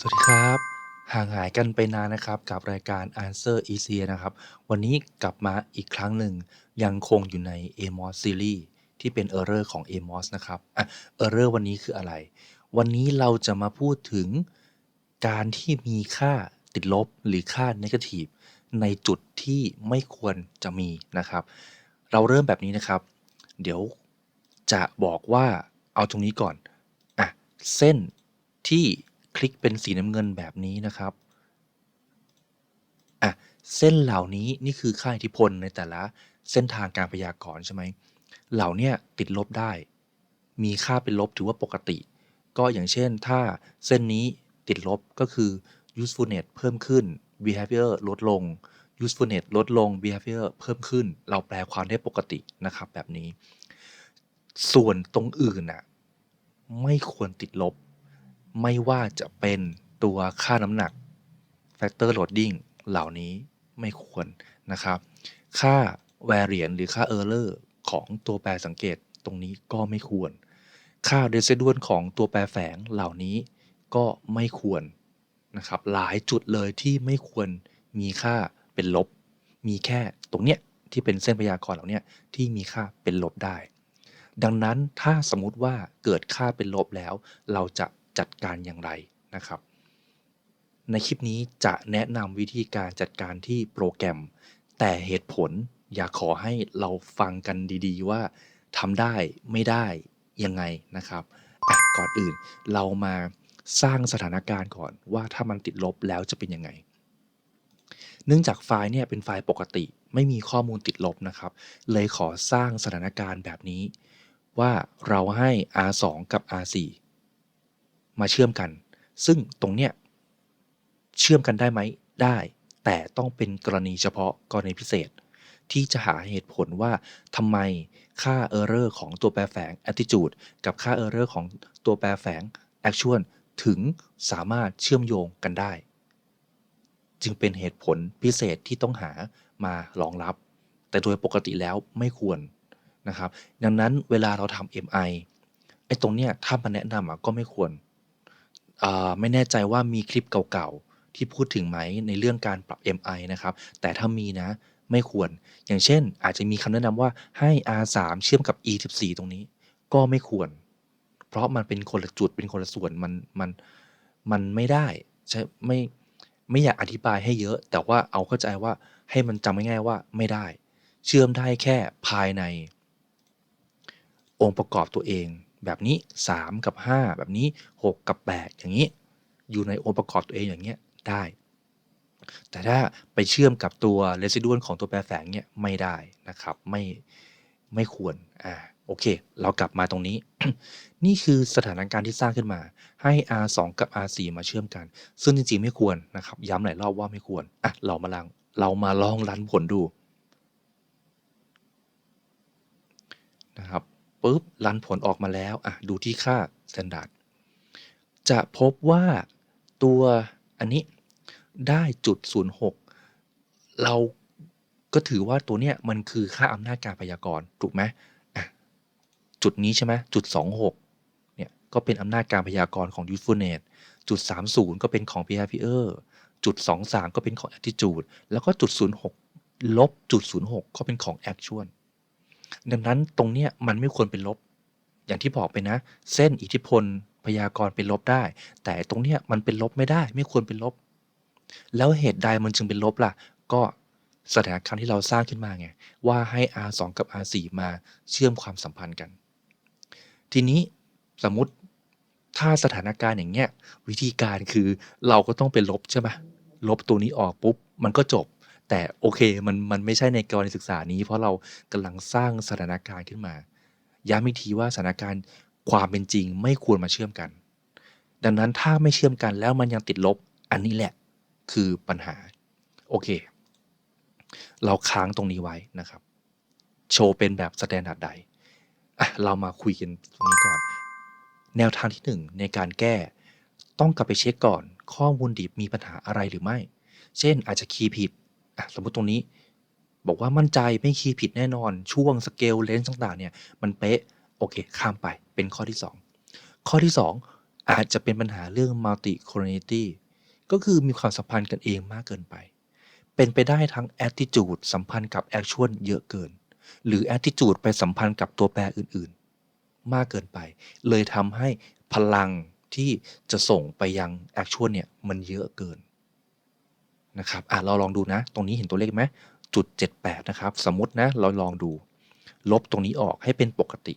สวัสดีครับ ห่างหายกันไปนานนะครับ กับรายการ Answer Easy นะครับ วันนี้กลับมาอีกครั้งหนึ่ง ยังคงอยู่ใน AMOS Series ที่เป็น Error ของ AMOS นะครับอะ Error วันนี้คืออะไร วันนี้เราจะมาพูดถึงการที่มีค่าติดลบหรือค่า Negative ในจุดที่ไม่ควรจะมีนะครับ เราเริ่มแบบนี้นะครับ เดี๋ยวจะบอกว่าเอาตรงนี้ก่อนอะเส้นที่ คลิกเป็นสีน้ำเงินแบบนี้นะครับอะเส้นเหล่านี้นี่คือค่าอิทธิพลในแต่ละเส้นทางการพยากรณ์ใช่ไหมเหล่านี้ติดลบได้ มีค่าเป็นลบถือว่าปกติ ก็อย่างเช่นถ้าเส้นนี้ติดลบก็คือ usefulness เพิ่มขึ้น behavior ลดลง usefulness ลดลง behavior เพิ่มขึ้น เราแปลความได้ปกตินะครับแบบนี้ ส่วนตรงอื่นน่ะไม่ควรติดลบ ไม่ว่าจะเป็นตัวค่าน้ำหนัก factor loading เหล่านี้ไม่ควรนะครับ ค่า variance หรือค่า error ของตัวแปรสังเกตตรงนี้ก็ไม่ควร ค่า residual ของตัวแปรแฝงเหล่านี้ก็ไม่ควรนะครับ หลายจุดเลยที่ไม่ควรมีค่าเป็นลบ มีแค่ตรงเนี้ยที่เป็นเส้นพยากรณ์เหล่านี้ที่มีค่าเป็นลบได้ ดังนั้นถ้าสมมุติว่าเกิดค่าเป็นลบแล้ว เราจะ จัดการอย่างไรนะครับ ในคลิปนี้จะแนะนำวิธีการจัดการที่โปรแกรม แต่เหตุผลอยากขอให้เราฟังกันดีๆ ว่าทำได้ไม่ได้ยังไงนะครับอ่ก่อนอื่นเรามาสร้างสถานการณ์ก่อนว่าถ้ามันติดลบแล้วจะเป็นยังไง เนื่องจากไฟล์เนี่ยเป็นไฟล์ปกติ ไม่มีข้อมูลติดลบนะครับ เลยขอสร้างสถานการณ์แบบนี้ ว่าเราให้ R2 กับ R4 มาเชื่อมกัน ซึ่งตรงเนี้ยเชื่อมกันได้ไหมได้ แต่ต้องเป็นกรณีเฉพาะกรณีพิเศษ ที่จะหาเหตุผลว่าทำไมค่า error ของตัวแปรแฝง attitude กับค่า error ของตัวแปรแฝง actual ถึงสามารถเชื่อมโยงกันได้ จึงเป็นเหตุผลพิเศษที่ต้องหามารองรับ แต่โดยปกติแล้วไม่ควรนะครับ ดังนั้นเวลาเราทำ MI ไอ้ตรงเนี้ยถ้ามาแนะนำอะก็ไม่ควร อ่า ไม่แน่ใจว่ามีคลิปเก่า ๆ ที่พูดถึงไหม ในเรื่องการปรับ MI นะครับ แต่ถ้ามีนะ ไม่ควร อย่างเช่น อาจจะมีคำแนะนำว่า ให้ R3 เชื่อมกับ E14 ตรงนี้ ก็ไม่ควร เพราะมันเป็นคนละจุด เป็นคนละส่วน มัน มัน มันไม่ได้ ใช่ไม่ ไม่อยากอธิบายให้เยอะ แต่ว่าเอาเข้าใจว่า ให้มันจำง่าย ๆ ว่า ไม่ได้ เชื่อมได้แค่ภายใน องค์ประกอบตัวเอง แบบนี้ 3 กับ 5 แบบนี้ 6 กับ 8 อย่างนี้ อยู่ในองค์ประกอบตัวเองอย่างเงี้ยได้ แต่ถ้าไปเชื่อมกับตัว residual ของตัวแปรแฝงเนี่ยไม่ได้นะครับไม่ไม่ควรอ่าโอเค เรากลับมาตรงนี้ นี่คือสถานการณ์ที่สร้างขึ้นมา ให้ R2 กับ R4 มาเชื่อมกัน ซึ่งจริงๆ ไม่ควรนะครับ ย้ำหลายรอบว่าไม่ควรอะเรามาลองเรามาลองรันผลดูนะครับ ปุ๊บรันผลออกมาแล้วอะดูที่ค่า standard จะพบว่าตัวอันนี้ได้จุด06 เราก็ถือว่าตัวเนี้ยมันคือค่าอำนาจการพยากรณ์ถูกไหมจุดนี้ใช่ไหมจุด 26เนี่ยก็เป็นอำนาจการพยากรณ์ของ usefulness จุด 30 ก็เป็นของ behavior จุด 23 ก็เป็นของ attitude แล้วก็จุด 06 ลบจุด 06 ก็เป็นของ actual ดังนั้นตรงเนี้ยมันไม่ควรเป็นลบ อย่างที่บอกไปนะ เส้นอิทธิพลพยากรณ์เป็นลบได้ แต่ตรงเนี้ยมันเป็นลบไม่ได้ ไม่ควรเป็นลบ แล้วเหตุใดมันจึงเป็นลบล่ะ ก็สถานการณ์ที่เราสร้างขึ้นมาไง ว่าให้ R2 กับ R4 มาเชื่อมความสัมพันธ์กัน ทีนี้สมมติถ้าสถานการณ์อย่างเงี้ยวิธีการคือเราก็ต้องเป็นลบใช่ไหมลบตัวนี้ออกปุ๊บ มันก็จบ แต่โอเคมันมันไม่ใช่ในกรณีศึกษานี้ เพราะเรากำลังสร้างสถานการณ์ขึ้นมา ย้ำอีกทีว่าสถานการณ์ความเป็นจริงไม่ควรมาเชื่อมกัน ดังนั้นถ้าไม่เชื่อมกันแล้วมันยังติดลบอันนี้แหละคือปัญหา โอเค เราค้างตรงนี้ไว้นะครับ โชว์เป็นแบบสแตนดาร์ดใดเรามาคุยกันตรงนี้ก่อน แนวทางที่ 1 ในการแก้ ต้องกลับไปเช็คก่อน ข้อมูลดิบมีปัญหาอะไรหรือไม่ เช่นอาจจะคีย์ผิด อะสมมติตรงนี้ บอกว่ามั่นใจไม่คีย์ผิดแน่นอน ช่วงสเกลเลนส์ต่างๆเนี่ยมันเป๊ะโอเค ข้ามไปเป็นข้อที่ 2 ข้อที่ 2 อาจจะเป็นปัญหาเรื่อง multi collinearity ก็คือมีความสัมพันธ์กันเองมากเกินไป เป็นไปได้ทั้ง attitude สัมพันธ์กับ action เยอะเกิน หรือ attitude ไปสัมพันธ์กับตัวแปรอื่นๆ มากเกินไป เลยทำให้พลังที่จะส่งไปยัง action เนี่ยมันเยอะเกิน นะครับอะเราลองดูนะ ตรงนี้เห็นตัวเลขไหมจุด78นะครับ สมมตินะ เราลองดู ลบตรงนี้ออกให้เป็นปกติ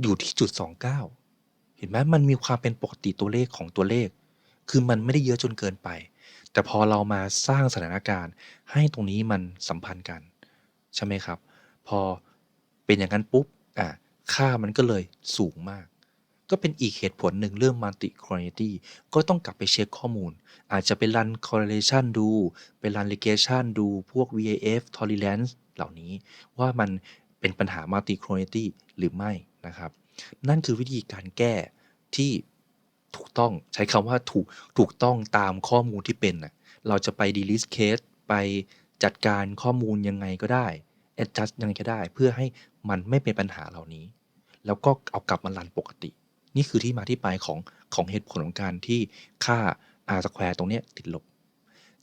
อยู่ที่จุด 29 เห็นไหมมันมีความเป็นปกติตัวเลขของตัวเลข คือมันไม่ได้เยอะจนเกินไป แต่พอเรามาสร้างสถานการณ์ ให้ตรงนี้มันสัมพันธ์กัน ใช่ไหมครับ พอเป็นอย่างนั้นปุ๊บอะค่ามันก็เลยสูงมาก ก็เป็นอีกเหตุผลหนึ่งเรื่อง multi collinearity ก็ต้องกลับไปเช็คข้อมูล อาจจะไปรัน correlation ดู ไปรัน regression ดูพวก VAF tolerance เหล่านี้ ว่ามันเป็นปัญหา multi collinearity หรือไม่นะครับ นั่นคือวิธีการแก้ที่ถูกต้องใช้คำว่าถูกถูกต้องตามข้อมูลที่เป็นนะเราจะไป delete case ไปจัดการข้อมูลยังไงก็ได้ adjust ยังไงก็ได้ เพื่อให้มันไม่เป็นปัญหาเหล่านี้ แล้วก็เอากลับมารันปกติ นี่คือที่มาที่ไปของของเหตุผลของการที่ค่า r square ตรงนี้ติดลบ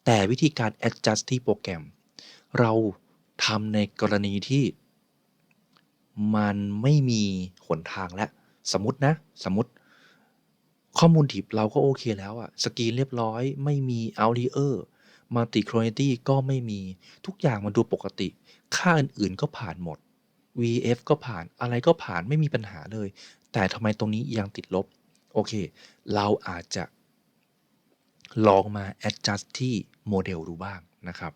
แต่วิธีการ adjust ที่โปรแกรม เราทำในกรณีที่ มันไม่มีหนทางแล้ว สมมตินะ สมมติข้อมูลดิบเราก็โอเคแล้วอะสกรีนเรียบร้อย ไม่มี outlier multi collinearity ก็ไม่มีทุกอย่างมันดูปกติ ค่าอื่นๆก็ผ่านหมด VF ก็ผ่านอะไรก็ผ่านไม่มีปัญหาเลย แต่ทำไมตรงนี้ยังติดลบ โอเค เราอาจจะลองมา adjust ที่โมเดลดูบ้างนะครับ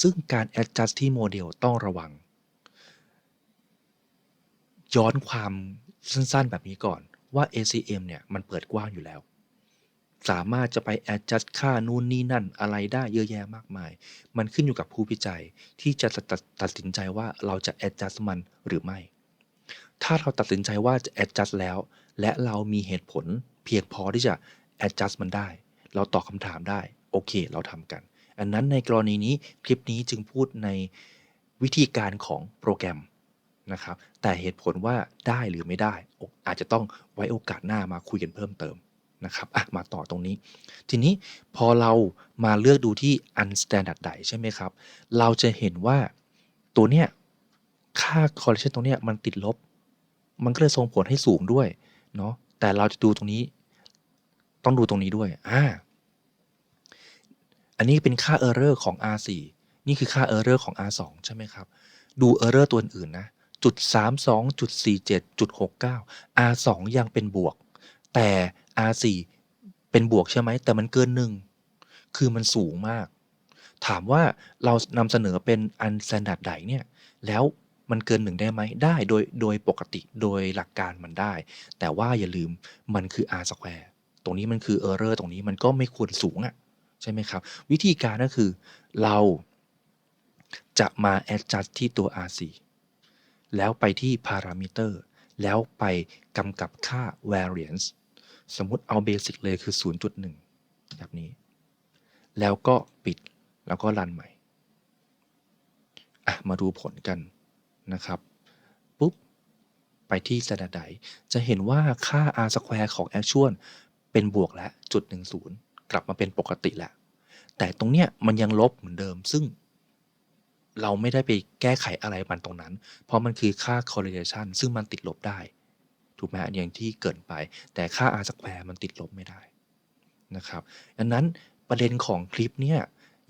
ซึ่งการ adjust ที่โมเดลต้องระวัง ย้อนความสั้นๆแบบนี้ก่อนว่า ACM เนี่ยมันเปิดกว้างอยู่แล้ว สามารถจะไป adjust ค่านู่นนี่นั่นอะไรได้เยอะแยะมากมาย มันขึ้นอยู่กับผู้วิจัยที่จะตัดตัดสินใจว่าเราจะ adjust มันหรือไม่ ถ้าเราตัดสินใจว่าจะ adjust แล้ว และเรามีเหตุผลเพียงพอที่จะ adjust มันได้ เราตอบคำถามได้ โอเค เราทำกัน อันนั้นในกรณีนี้คลิปนี้จึงพูดในวิธีการของโปรแกรมนะครับ แต่เหตุผลว่าได้หรือไม่ได้ อาจจะต้องไว้โอกาสหน้ามาคุยกันเพิ่มเติมนะครับอะมาต่อตรงนี้ ทีนี้พอเรามาเลือกดูที่ unstandard ใดใช่ไหมครับ เราจะเห็นว่าตัวเนี้ยค่า correlation ตรงเนี้ยมันติดลบ มันก็เลยส่งผลให้สูงด้วยเนาะแต่เราจะดูตรงนี้ ต้องดูตรงนี้ด้วยอ่าอันนี้เป็นค่า error ของ R4 นี่คือค่า error ของ R2 ใช่ไหมครับ ดู error ตัวอื่นนะจุด32จุด47จุด69 R2 ยังเป็นบวก แต่ R4 เป็นบวกใช่ไหม แต่มันเกินหนึ่งคือมันสูงมาก ถามว่าเรานำเสนอเป็น unstandard ใดเนี่ย แล้ว มันเกินหนึ่งได้ไหมได้โดยโดยปกติโดยหลักการมันได้ แต่ว่าอย่าลืมมันคือ R square ตรงนี้มันคือ error ตรงนี้มันก็ไม่ควรสูงอะ่ะใช่ไหมครับ วิธีการก็คือเราจะมา adjust ที่ตัว R4 แล้วไปที่ parameter แล้วไปกำกับค่า variance สมมุติเอาเบสิกเลยคือ 0.1 แบบนี้ แล้วก็ปิดแล้วก็รันใหม่อะมาดูผลกัน นะครับปุ๊บไปที่ standard ใดจะเห็นว่าค่า r square ของ actual เป็นบวกแล้วจุด10 กลับมาเป็นปกติแล้ว แต่ตรงเนี้ยมันยังลบเหมือนเดิมซึ่ง เราไม่ได้ไปแก้ไขอะไรมันตรงนั้น เพราะมันคือค่า correlation ซึ่งมันติดลบได้ ถูกไหมอย่างที่เกินไป แต่ค่า r square มันติดลบไม่ได้นะครับดังนั้นประเด็นของคลิปเนี่ย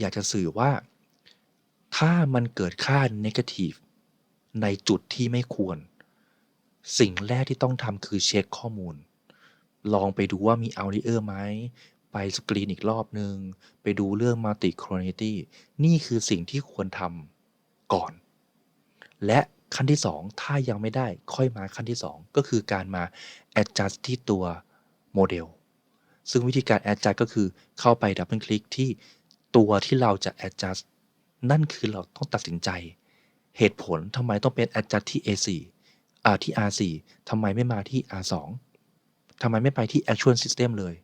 อยากจะสื่อว่า ถ้ามันเกิดค่า negative ในจุดที่ไม่ควร สิ่งแรกที่ต้องทำคือเช็คข้อมูล ลองไปดูว่ามี outlier ไหม ไปสกรีนอีกรอบนึง ไปดูเรื่อง multi collinearity นี่คือสิ่งที่ควรทำก่อน และขั้นที่ 2 ถ้ายังไม่ได้ค่อยมาขั้นที่ 2 ก็คือการมา adjust ที่ตัวโมเดล ซึ่งวิธีการ adjust ก็คือเข้าไปดับเบิลคลิกที่ตัวที่เราจะ adjust นั่นคือเราต้องตัดสินใจ เหตุผลทำไมต้องเป็น adjust ที่ A4 อ่าที่ R4 ทำไมไม่มาที่ R2 ทำไมไม่ไปที่ actual system เลย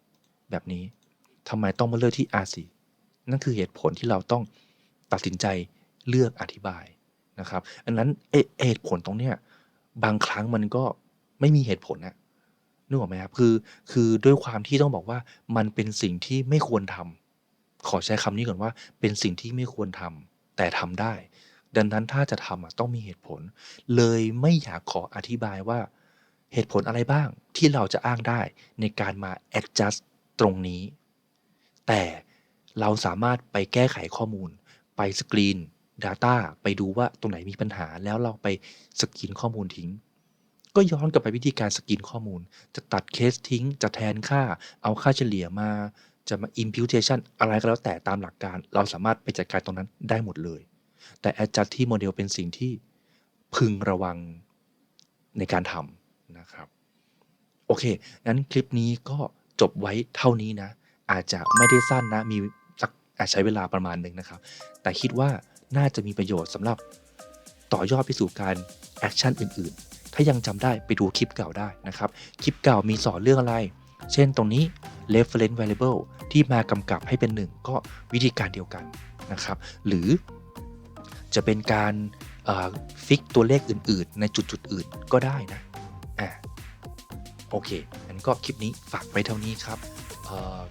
แบบนี้ทำไมต้องมาเลือกที่ R4 นั่นคือเหตุผลที่เราต้องตัดสินใจเลือกอธิบายนะครับอันนั้นเหตุผลตรงเนี้ยบางครั้งมันก็ไม่มีเหตุผลนะนึกออกไหมครับคือคือด้วยความที่ต้องบอกว่ามันเป็นสิ่งที่ไม่ควรทำขอใช้คำนี้ก่อนว่า เป็นสิ่งที่ไม่ควรทำแต่ทำได้ ดังนั้นถ้าจะทำอะต้องมีเหตุผล เลยไม่อยากขออธิบายว่าเหตุผลอะไรบ้างที่เราจะอ้างได้ในการมา adjust ตรงนี้ แต่เราสามารถไปแก้ไขข้อมูล ไปสกรีน Data ไปดูว่าตรงไหนมีปัญหาแล้วเราไปสกรีนข้อมูลทิ้ง ก็ย้อนกลับไปวิธีการสกรีนข้อมูล จะตัดเคสทิ้ง จะแทนค่า เอาค่าเฉลี่ยมา จะมา imputation อะไรก็แล้วแต่ตามหลักการ เราสามารถไปจัดการตรงนั้นได้หมดเลย แต่ adjust ที่โมเดลเป็นสิ่งที่พึงระวังในการทำนะครับ โอเค งั้นคลิปนี้ก็จบไว้เท่านี้นะ อาจจะไม่ได้สั้นนะ มีสักอาจใช้เวลาประมาณหนึ่งนะครับ แต่คิดว่าน่าจะมีประโยชน์สำหรับต่อยอดไปสู่การแอคชั่นอื่น ๆ ถ้ายังจำได้ไปดูคลิปเก่าได้นะครับ คลิปเก่ามีสอนเรื่องอะไร เช่นตรงนี้ reference variable ที่มากำกับให้เป็นหนึ่งก็วิธีการเดียวกันนะครับ หรือ จะเป็นการฟิกตัวเลขอื่น ๆ ในจุดๆอื่นก็ได้นะอ่าโอเคงั้นก็คลิปนี้ฝากไว้เท่านี้ครับ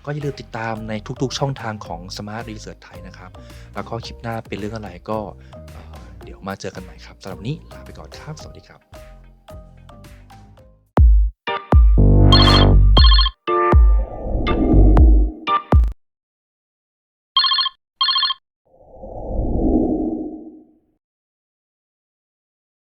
ก็อย่าลืมติดตามในทุกๆ ช่องทางของ Smart Research ไทยนะครับ แล้วก็คลิปหน้าเป็นเรื่องอะไรก็เอ่อเดี๋ยวมาเจอกันใหม่ครับสำหรับวันนี้ลาไปก่อนครับ สวัสดีครับ